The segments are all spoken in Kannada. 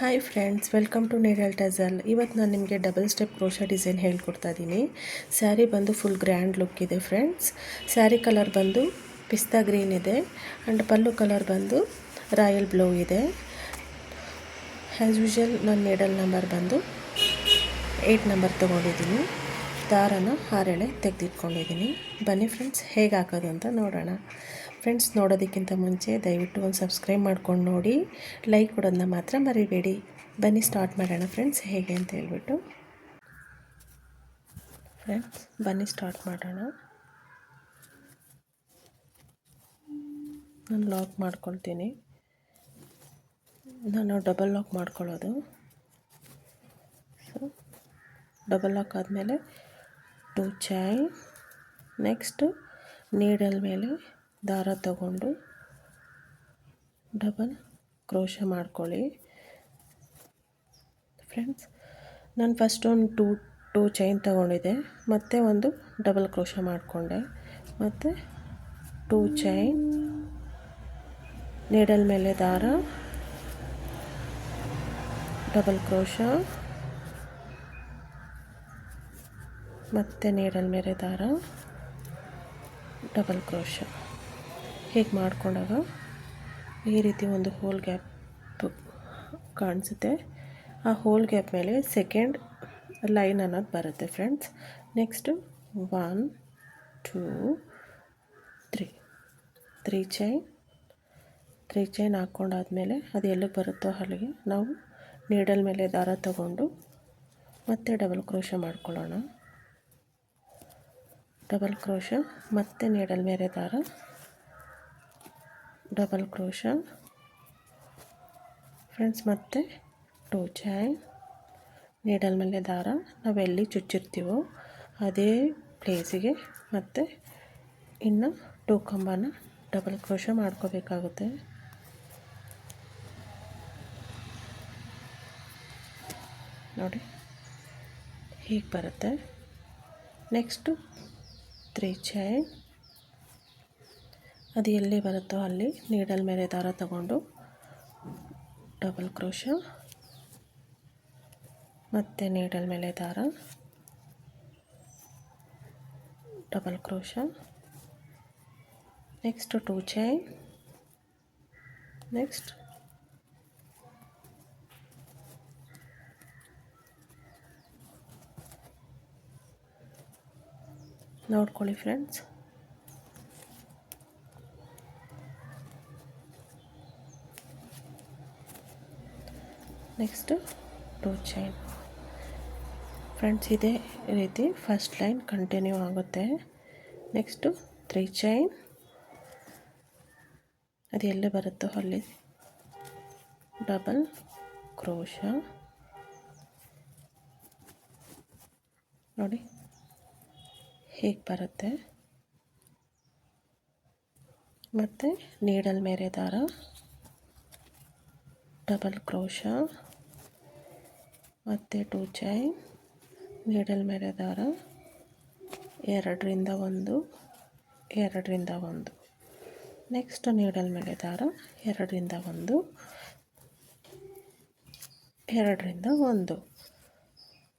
ಹಾಯ್ ಫ್ರೆಂಡ್ಸ್ ವೆಲ್ಕಮ್ ಟು ನೇರಲ್ ಟಜಲ್ ಇವತ್ತು ನಾನು ನಿಮಗೆ ಡಬಲ್ ಸ್ಟೆಪ್ ಕ್ರೋಶ ಡಿಸೈನ್ ಹೇಳ್ಕೊಡ್ತಾ ಇದ್ದೀನಿ ಸ್ಯಾರಿ ಬಂದು ಫುಲ್ ಗ್ರ್ಯಾಂಡ್ ಲುಕ್ ಇದೆ ಫ್ರೆಂಡ್ಸ್ ಸ್ಯಾರಿ ಕಲರ್ ಬಂದು ಪಿಸ್ತಾ ಗ್ರೀನ್ ಇದೆ ಆ್ಯಂಡ್ ಪಲ್ಲು ಕಲರ್ ಬಂದು ರಾಯಲ್ ಬ್ಲೂ ಇದೆ. ಆ್ಯಸ್ ಯೂಶಲ್ ನಾನು ನೀಡಲ್ ನಂಬರ್ ಬಂದು ಏಯ್ಟ್ ನಂಬರ್ ತೊಗೊಂಡಿದ್ದೀನಿ. ದಾರನ ಆರೆಳೆ ತೆಗೆದಿಟ್ಕೊಂಡಿದ್ದೀನಿ. ಬನ್ನಿ ಫ್ರೆಂಡ್ಸ್ ಹೇಗೆ ಹಾಕೋದು ಅಂತ ನೋಡೋಣ. ಫ್ರೆಂಡ್ಸ್, ನೋಡೋದಕ್ಕಿಂತ ಮುಂಚೆ ದಯವಿಟ್ಟು ಒಂದು ಸಬ್ಸ್ಕ್ರೈಬ್ ಮಾಡ್ಕೊಂಡು ನೋಡಿ. ಲೈಕ್ ಕೊಡೋದನ್ನ ಮಾತ್ರ ಮರಿಬೇಡಿ. ಬನ್ನಿ, ಸ್ಟಾರ್ಟ್ ಮಾಡೋಣ ಫ್ರೆಂಡ್ಸ್, ಹೇಗೆ ಅಂತ ಹೇಳ್ಬಿಟ್ಟು. ಫ್ರೆಂಡ್ಸ್, ಬನ್ನಿ, ಸ್ಟಾರ್ಟ್ ಮಾಡೋಣ. ನಾನು ಲಾಕ್ ಮಾಡ್ಕೊಳ್ತೀನಿ. ನಾನು ಡಬಲ್ ಲಾಕ್ ಮಾಡ್ಕೊಳ್ಳೋದು. ಸೊ ಡಬಲ್ ಲಾಕ್ ಆದಮೇಲೆ ಟು ಚೈನ್ ನೆಕ್ಸ್ಟ್ ನೀಡಲ್ ಮೇಲೆ. ದಾರ ತಗೊಂಡು ಡಬಲ್ ಕ್ರೋಶ ಮಾಡ್ಕೊಳ್ಳಿ. ಫ್ರೆಂಡ್ಸ್ ನಾನು ಫಸ್ಟ್ ಒಂದು ಟೂ ಟೂ ಚೈನ್ ತಗೊಂಡಿದ್ದೆ. ಮತ್ತು ಒಂದು ಡಬಲ್ ಕ್ರೋಶ ಮಾಡಿಕೊಂಡೆ. ಮತ್ತು ಟೂ ಚೈನ್ ನೀಡಲ್ ಮೇಲೆ ದಾರ ಡಬಲ್ ಕ್ರೋಶ, ಮತ್ತು ನೀಡಲ್ ಮೇಲೆ ದಾರ ಡಬಲ್ ಕ್ರೋಶ. ಹೀಗೆ ಮಾಡಿಕೊಂಡಾಗ ಈ ರೀತಿ ಒಂದು ಹೋಲ್ ಗ್ಯಾಪ್ ಕಾಣಿಸುತ್ತೆ. ಆ ಹೋಲ್ ಗ್ಯಾಪ್ ಮೇಲೆ ಸೆಕೆಂಡ್ ಲೈನ್ ಅನ್ನೋದು ಬರುತ್ತೆ friends next one two three three chain three chain ಹಾಕ್ಕೊಂಡಾದ್ಮೇಲೆ ಅದು ಎಲ್ಲಿಗೆ ಬರುತ್ತೋ ಅಲ್ಲಿಗೆ ನಾವು ನೀಡಲ್ ಮೇಲೆ ದಾರ ತಗೊಂಡು ಮತ್ತೆ ಡಬಲ್ ಕ್ರೋಶ ಮಾಡ್ಕೊಳ್ಳೋಣ. ಡಬಲ್ ಕ್ರೋಶ ಮತ್ತೆ ನೀಡಲ್ ಮೇಲೆ ದಾರ ಡಬಲ್ ಕ್ರೋಶ. ಫ್ರೆಂಡ್ಸ್, ಮತ್ತೆ ಟೂ ಚೈನ್ ನೀಡಲ್ ಮೇಲೆ ದಾರ. ಎಲ್ಲಿ ಚುಚ್ಚಿರ್ತೀವೋ ಅದೇ ಪ್ಲೇಸಿಗೆ ಮತ್ತು ಇನ್ನು ಟೂ ಕಂಬನ ಡಬಲ್ ಕ್ರೋಶ ಮಾಡ್ಕೋಬೇಕಾಗುತ್ತೆ. ನೋಡಿ, ಹೀಗೆ ಬರುತ್ತೆ. ನೆಕ್ಸ್ಟು ತ್ರೀ ಚೈನ್ ಅದು ಎಲ್ಲಿ ಬರುತ್ತೋ ಅಲ್ಲಿ ನೀಡಲ್ ಮೇಲೆ ದಾರ ತಗೊಂಡು ಡಬಲ್ ಕ್ರೋಶ ಮತ್ತು ನೀಡಲ್ ಮೇಲೆ ದಾರ double crochet. Next two chain next ನೋಡ್ಕೊಳ್ಳಿ friends next two chain friends ಇದೇ ರೀತಿ ಫಸ್ಟ್ ಲೈನ್ ಕಂಟಿನ್ಯೂ ಆಗುತ್ತೆ. ನೆಕ್ಸ್ಟು ತ್ರೀ ಚೈನ್ ಅದು ಎಲ್ಲಿ ಬರುತ್ತೋ ಅಲ್ಲಿ. ಡಬಲ್ ಕ್ರೋಶ ನೋಡಿ, ಹೀಗೆ ಬರುತ್ತೆ. ಮತ್ತು ನೀಡಲ್ ಮೇರೆ ದಾರ. ಡಬಲ್ ಕ್ರೋಶ ಮತ್ತು ಟೂ ಚೈನ್ ನೀಡಲ್ ಮೇಲೆ ದಾರ, ಎರಡರಿಂದ ಒಂದು ಎರಡರಿಂದ ಒಂದು. ನೆಕ್ಸ್ಟ್ ನೀಡಲ್ ಮೇಲೆ ದಾರ, ಎರಡರಿಂದ ಒಂದು ಎರಡರಿಂದ ಒಂದು.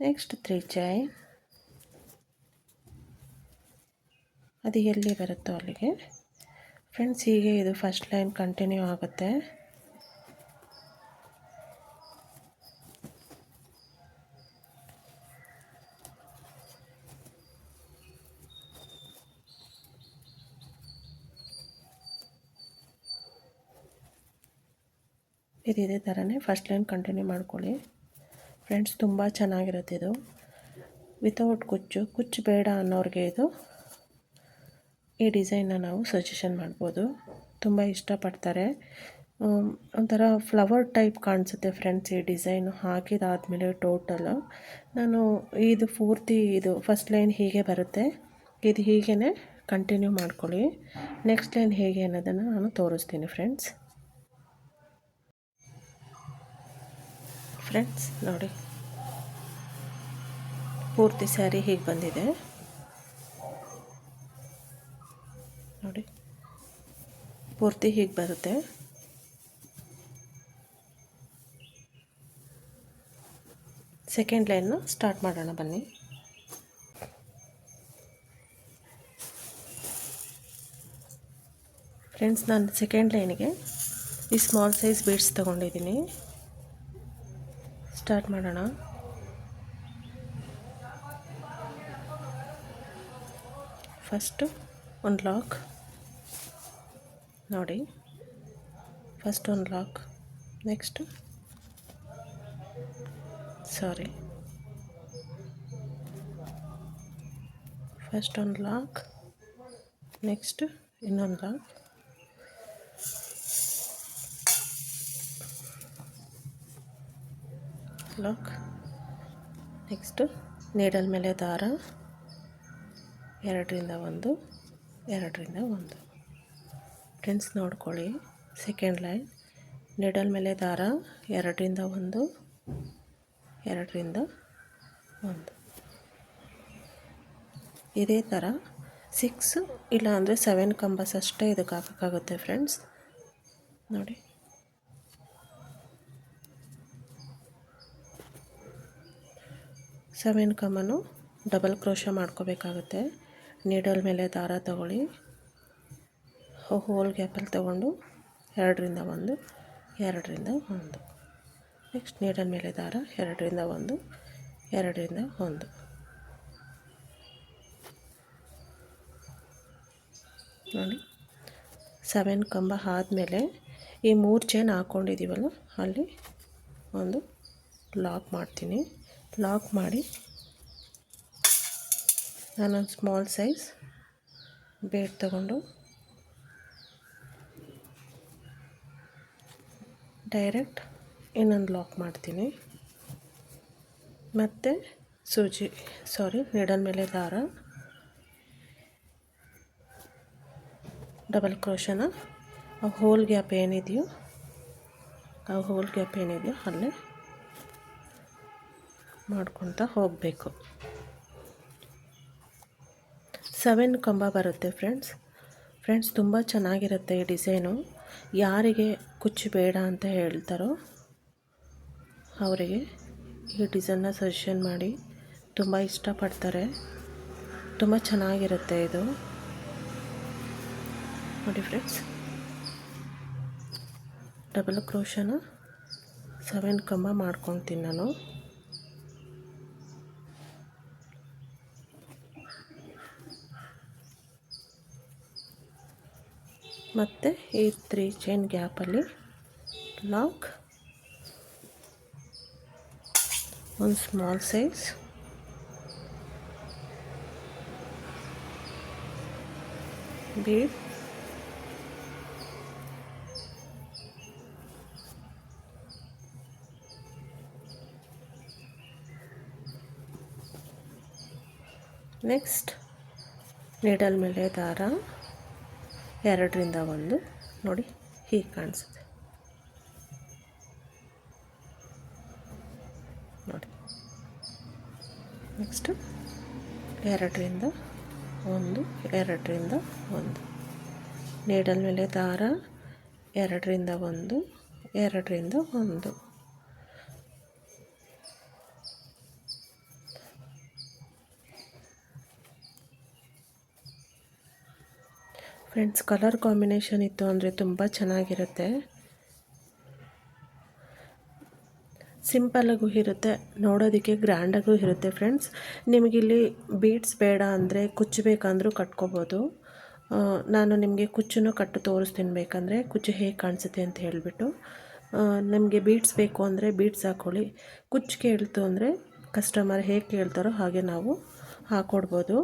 ನೆಕ್ಸ್ಟ್ ತ್ರೀ ಚೈನ್ ಅದು ಎಲ್ಲಿ ಬರುತ್ತೋ ಅಲ್ಲಿಗೆ. ಫ್ರೆಂಡ್ಸ್ ಹೀಗೆ ಇದು ಫಸ್ಟ್ ಲೈನ್ ಕಂಟಿನ್ಯೂ ಆಗುತ್ತೆ. ಇದು ಇದೇ ಥರನೇ ಫಸ್ಟ್ ಲೈನ್ ಕಂಟಿನ್ಯೂ ಮಾಡ್ಕೊಳ್ಳಿ. ಫ್ರೆಂಡ್ಸ್ ತುಂಬ ಚೆನ್ನಾಗಿರುತ್ತೆ ಇದು. ವಿತೌಟ್ ಕುಚ್ಚು ಕುಚ್ಚು ಬೇಡ ಅನ್ನೋರಿಗೆ ಇದು ಈ ಡಿಸೈನ್ನ ನಾವು ಸಜೆಷನ್ ಮಾಡ್ಬೋದು. ತುಂಬ ಇಷ್ಟಪಡ್ತಾರೆ. ಒಂಥರ ಫ್ಲವರ್ ಟೈಪ್ ಕಾಣಿಸುತ್ತೆ ಫ್ರೆಂಡ್ಸ್ ಈ ಡಿಸೈನು ಹಾಕಿದಾದಮೇಲೆ ಟೋಟಲು ನಾನು ಇದು ಪೂರ್ತಿ ಇದು ಫಸ್ಟ್ ಲೈನ್ ಹೀಗೆ ಬರುತ್ತೆ. ಇದು ಹೀಗೇ ಕಂಟಿನ್ಯೂ ಮಾಡ್ಕೊಳ್ಳಿ. ನೆಕ್ಸ್ಟ್ ಲೈನ್ ಹೇಗೆ ಅನ್ನೋದನ್ನು ನಾನು ತೋರಿಸ್ತೀನಿ ಫ್ರೆಂಡ್ಸ್ ಫ್ರೆಂಡ್ಸ್, ನೋಡಿ. ಪೂರ್ತಿ ಸ್ಯಾರಿ ಹೀಗೆ ಬಂದಿದೆ. ನೋಡಿ. ಪೂರ್ತಿ ಹೀಗೆ ಬರುತ್ತೆ. ಸೆಕೆಂಡ್ ಲೈನ್ನ ಸ್ಟಾರ್ಟ್ ಮಾಡೋಣ ಬನ್ನಿ. ಫ್ರೆಂಡ್ಸ್, ನಾನು ಸೆಕೆಂಡ್ ಲೈನಿಗೆ ಈ ಸ್ಮಾಲ್ ಸೈಜ್ ಬೀಡ್ಸ್ ತೊಗೊಂಡಿದ್ದೀನಿ. ಸ್ಟಾರ್ಟ್ ಮಾಡೋಣ. ಫಸ್ಟು ಒಂದು ಲಾಕ್ ನೋಡಿ. ಫಸ್ಟ್ ಒಂದು ಲಾಕ್ ನೆಕ್ಸ್ಟು ಸಾರಿ ಫಸ್ಟ್ ಒಂದು ಲಾಕ್ ನೆಕ್ಸ್ಟ್ ಇನ್ನೊಂದು ಲಾಕ್ ಲಾಕ್ ನೆಕ್ಸ್ಟು ನೀಡಲ್ ಮೇಲೆ ದಾರ. ಎರಡರಿಂದ ಒಂದು ಎರಡರಿಂದ ಒಂದು. ಫ್ರೆಂಡ್ಸ್ ನೋಡ್ಕೊಳ್ಳಿ. ಸೆಕೆಂಡ್ ಲೈನ್ ನೀಡಲ್ ಮೇಲೆ ದಾರ, ಎರಡರಿಂದ ಒಂದು ಎರಡರಿಂದ ಒಂದು. ಇದೇ ಥರ ಸಿಕ್ಸ್ ಇಲ್ಲ ಅಂದರೆ ಸೆವೆನ್ ಕಂಬಸ್ ಅಷ್ಟೇ ಇದಕ್ಕೆ ಹಾಕೋಕ್ಕಾಗುತ್ತೆ ಫ್ರೆಂಡ್ಸ್ ನೋಡಿ. ಸೆವೆನ್ ಕಮನು ಡಬಲ್ ಕ್ರೋಶ ಮಾಡ್ಕೋಬೇಕಾಗುತ್ತೆ. ನೀಡಲ್ ಮೇಲೆ ದಾರ ತಗೊಳ್ಳಿ. ಹೋಲ್ ಗ್ಯಾಪಲ್ಲಿ ತಗೊಂಡು ಎರಡರಿಂದ ಒಂದು ಎರಡರಿಂದ ಒಂದು. ನೆಕ್ಸ್ಟ್ ನೀಡಲ್ ಮೇಲೆ ದಾರ ಎರಡರಿಂದ ಒಂದು ಎರಡರಿಂದ ಒಂದು. ನೋಡಿ, ಸೆವೆನ್ ಕಂಬ ಆದಮೇಲೆ ಈ ಮೂರು ಚೈನ್ ಹಾಕ್ಕೊಂಡಿದ್ದೀವಲ್ಲ ಅಲ್ಲಿ ಒಂದು ಲಾಕ್ ಮಾಡ್ತೀನಿ. ಲಾಕ್ ಮಾಡಿ. ನಾನೊಂದು ಸ್ಮಾಲ್ ಸೈಜ್ ಬೇಡ್ ತಗೊಂಡು. ಡೈರೆಕ್ಟ್ ಇನ್ನೊಂದು ಲಾಕ್ ಮಾಡ್ತೀನಿ. ಮತ್ತು ಸೂಜಿ, ಸಾರಿ ನೀಡಲ್ ಮೇಲೆ ದಾರ. ಡಬಲ್ ಕ್ರೋಶನ. ಆ ಹೋಲ್ ಗ್ಯಾಪ್ ಏನಿದೆಯೋ, ಆ ಹೋಲ್ ಗ್ಯಾಪ್ ಏನಿದೆಯೋ ಅಲ್ಲೇ ಮಾಡ್ಕೊತ ಹೋಗಬೇಕು. ಸೆವೆನ್ ಕಂಬ ಬರುತ್ತೆ ಫ್ರೆಂಡ್ಸ್. ಫ್ರೆಂಡ್ಸ್, ತುಂಬ ಚೆನ್ನಾಗಿರುತ್ತೆ ಈ ಡಿಸೈನು. ಯಾರಿಗೆ ಕುಚ್ಚು ಬೇಡ ಅಂತ ಹೇಳ್ತಾರೋ ಅವರಿಗೆ ಈ ಡಿಸೈನ್ನ ಸಜೆಷನ್ ಮಾಡಿ. ತುಂಬ ಇಷ್ಟಪಡ್ತಾರೆ. ತುಂಬ ಚೆನ್ನಾಗಿರುತ್ತೆ ಇದು. ನೋಡಿ ಫ್ರೆಂಡ್ಸ್. ಡಬಲ್ ಕ್ರೋಶನ ಸೆವೆನ್ ಕಂಬ ಮಾಡ್ಕೊತೀನಿ ನಾನು. ಮತ್ತು ಈ ತ್ರೀ ಚೈನ್ ಗ್ಯಾಪಲ್ಲಿ ಲಾಕ್ ಒಂದು small size bead next needle ಮೇಲೆ ದಾರ ಎರಡರಿಂದ ಒಂದು. ನೋಡಿ, ಹೀಗೆ ಕಾಣಿಸುತ್ತೆ. ನೋಡಿ. ನೆಕ್ಸ್ಟು ಎರಡರಿಂದ ಒಂದು ಎರಡರಿಂದ ಒಂದು. ನೀಡಲ್ ಮೇಲೆ ದಾರ, ಎರಡರಿಂದ ಒಂದು ಎರಡರಿಂದ ಒಂದು. ಫ್ರೆಂಡ್ಸ್, ಕಲರ್ ಕಾಂಬಿನೇಷನ್ ಇತ್ತು ಅಂದರೆ ತುಂಬ ಚೆನ್ನಾಗಿರುತ್ತೆ. ಸಿಂಪಲಾಗೂ ಇರುತ್ತೆ, ನೋಡೋದಕ್ಕೆ ಗ್ರ್ಯಾಂಡಾಗೂ ಇರುತ್ತೆ ಫ್ರೆಂಡ್ಸ್. ನಿಮಗಿಲ್ಲಿ ಬೀಡ್ಸ್ ಬೇಡ ಅಂದರೆ ಕುಚ್ಚು ಬೇಕಂದ್ರೂ ಕಟ್ಕೋಬೋದು. ನಾನು ನಿಮಗೆ ಕುಚ್ಚನ್ನು ಕಟ್ಟು ತೋರಿಸ್ತೀನಿ ಬೇಕಂದರೆ, ಕುಚ್ಚು ಹೇಗೆ ಕಾಣಿಸುತ್ತೆ ಅಂತ ಹೇಳಿಬಿಟ್ಟು. ನಿಮಗೆ ಬೀಡ್ಸ್ ಬೇಕು ಅಂದರೆ ಬೀಡ್ಸ್ ಹಾಕ್ಕೊಳ್ಳಿ ಕುಚ್ಚು ಕೇಳ್ತು ಅಂದರೆ ಕಸ್ಟಮರ್ ಹೇಗೆ ಕೇಳ್ತಾರೋ ಹಾಗೆ ನಾವು ಹಾಕ್ಕೊಡ್ಬೋದು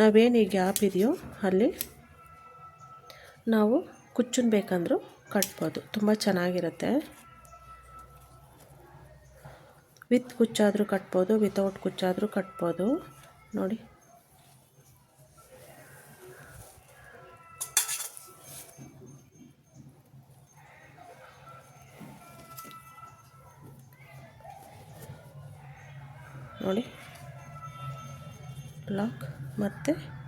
ನಾವೇನು ಈ ಗ್ಯಾಪ್ ಇದೆಯೋ ಅಲ್ಲಿ ನಾವು ಕುಚ್ಚನ್ ಬೇಕಂದರೂ ಕಟ್ಬೋದು. ತುಂಬ ಚೆನ್ನಾಗಿರುತ್ತೆ. ವಿತ್ ಕುಚ್ಚಾದರೂ ಕಟ್ಬೋದು ವಿತೌಟ್ ಕುಚ್ಚಾದರೂ ಕಟ್ಬೋದು. ನೋಡಿ. ನೋಡಿ. ಲಾಕ್ ಮತ್ತು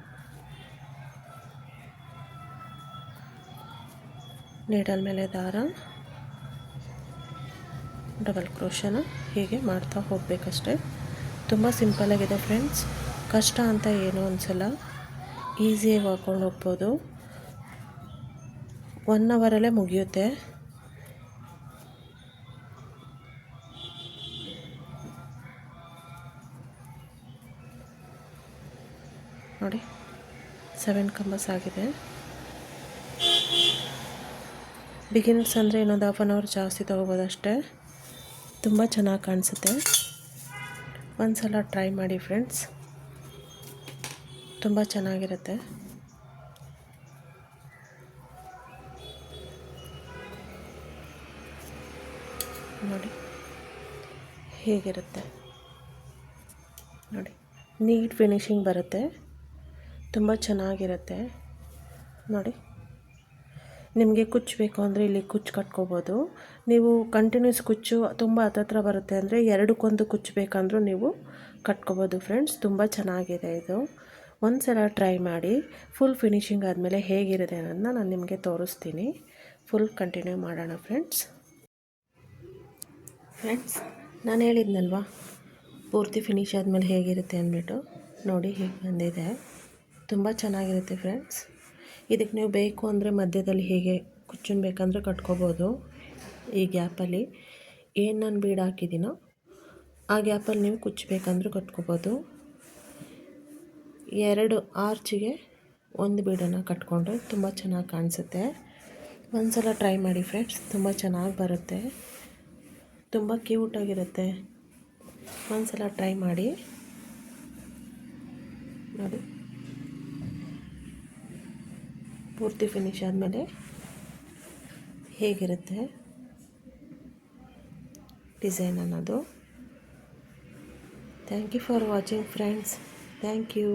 ನೀಡಲ್ ಮೇಲೆ ದಾರ. ಡಬಲ್ ಕ್ರೋಶನ ಹೀಗೆ ಮಾಡ್ತಾ ಹೋಗಬೇಕಷ್ಟೆ. ತುಂಬ ಸಿಂಪಲಾಗಿದೆ ಫ್ರೆಂಡ್ಸ್ ಕಷ್ಟ ಅಂತ ಏನು ಅನಿಸಲ್ಲ. ಈಸಿಯಾಗಿ ಹಾಕ್ಕೊಂಡು ಹೋಗ್ಬೋದು. ಒನ್ ಅವರಲ್ಲೇ ಮುಗಿಯುತ್ತೆ. ನೋಡಿ ಸೆವೆನ್ ಕಂಬಸ್ ಆಗಿದೆ. ಬಿಗಿನರ್ಸ್ ಅಂದರೆ ಇನ್ನೊಂದು ಹಾಫ್ ಆನ್ ಅವರ್ ಜಾಸ್ತಿ ತೊಗೋಬೋದಷ್ಟೇ. ತುಂಬ ಚೆನ್ನಾಗಿ ಕಾಣಿಸುತ್ತೆ. ಒಂದು ಸಲ ಟ್ರೈ ಮಾಡಿ ಫ್ರೆಂಡ್ಸ್ ತುಂಬ ಚೆನ್ನಾಗಿರುತ್ತೆ. ನೋಡಿ, ಹೇಗಿರುತ್ತೆ. ನೋಡಿ ನೀಟ್ ಫಿನಿಶಿಂಗ್ ಬರುತ್ತೆ. ತುಂಬ ಚೆನ್ನಾಗಿರುತ್ತೆ. ನೋಡಿ. ನಿಮಗೆ ಕುಚ್ಚು ಬೇಕು ಅಂದರೆ ಇಲ್ಲಿ ಕುಚ್ಚು ಕಟ್ಕೋಬೋದು. ನೀವು ಕಂಟಿನ್ಯೂಸ್ ಕುಚ್ಚು ತುಂಬ ಹತ್ತತ್ರ ಬರುತ್ತೆ ಅಂದರೆ ಎರಡಕ್ಕೊಂದು ಕುಚ್ಚು ಬೇಕಂದ್ರೂ ನೀವು ಕಟ್ಕೋಬೋದು ಫ್ರೆಂಡ್ಸ್ ತುಂಬ ಚೆನ್ನಾಗಿದೆ ಇದು. ಒಂದು ಸಲ ಟ್ರೈ ಮಾಡಿ. ಫುಲ್ ಫಿನಿಶಿಂಗ್ ಆದಮೇಲೆ ಹೇಗಿರುತ್ತೆ ಅನ್ನೋದನ್ನ ನಾನು ನಿಮಗೆ ತೋರಿಸ್ತೀನಿ. ಫುಲ್ ಕಂಟಿನ್ಯೂ ಮಾಡೋಣ ಫ್ರೆಂಡ್ಸ್ ಫ್ರೆಂಡ್ಸ್ ನಾನು ಹೇಳಿದ್ನಲ್ವಾ? ಪೂರ್ತಿ ಫಿನಿಶ್ ಆದಮೇಲೆ ಹೇಗಿರುತ್ತೆ ಅಂದ್ಬಿಟ್ಟು ನೋಡಿ ಹೇಗೆ ಬಂದಿದೆ. ತುಂಬ ಚೆನ್ನಾಗಿರುತ್ತೆ ಫ್ರೆಂಡ್ಸ್ ಇದಕ್ಕೆ ನೀವು ಬೇಕು ಅಂದರೆ ಮಧ್ಯದಲ್ಲಿ ಹೀಗೆ ಕುಚ್ಚನ್ ಬೇಕಂದರೆ ಕಟ್ಕೋಬೋದು ಈ ಗ್ಯಾಪಲ್ಲಿ. ಏನು ನಾನು ಬೀಡ್ ಹಾಕಿದ್ದೀನೋ ಆ ಗ್ಯಾಪಲ್ಲಿ ನೀವು ಕುಚ್ಚಬೇಕಂದ್ರೂ ಕಟ್ಕೋಬೋದು. ಎರಡು ಆರ್ಚಿಗೆ ಒಂದು ಬೀಡನ್ನು ಕಟ್ಕೊಂಡ್ರೆ ತುಂಬ ಚೆನ್ನಾಗಿ ಕಾಣಿಸುತ್ತೆ. ಒಂದು ಸಲ ಟ್ರೈ ಮಾಡಿ ಫ್ರೆಂಡ್ಸ್, ತುಂಬ ಚೆನ್ನಾಗಿ ಬರುತ್ತೆ. ತುಂಬ ಕ್ಯೂಟಾಗಿರುತ್ತೆ. ಒಂದು ಸಲ ಟ್ರೈ ಮಾಡಿ ನೋಡಿ. ಪೂರ್ತಿ ಫಿನಿಶ್ ಆದಮೇಲೆ ಹೇಗಿರುತ್ತೆ ಡಿಸೈನ್ ಅನ್ನೋದು. Thank you for watching friends thank you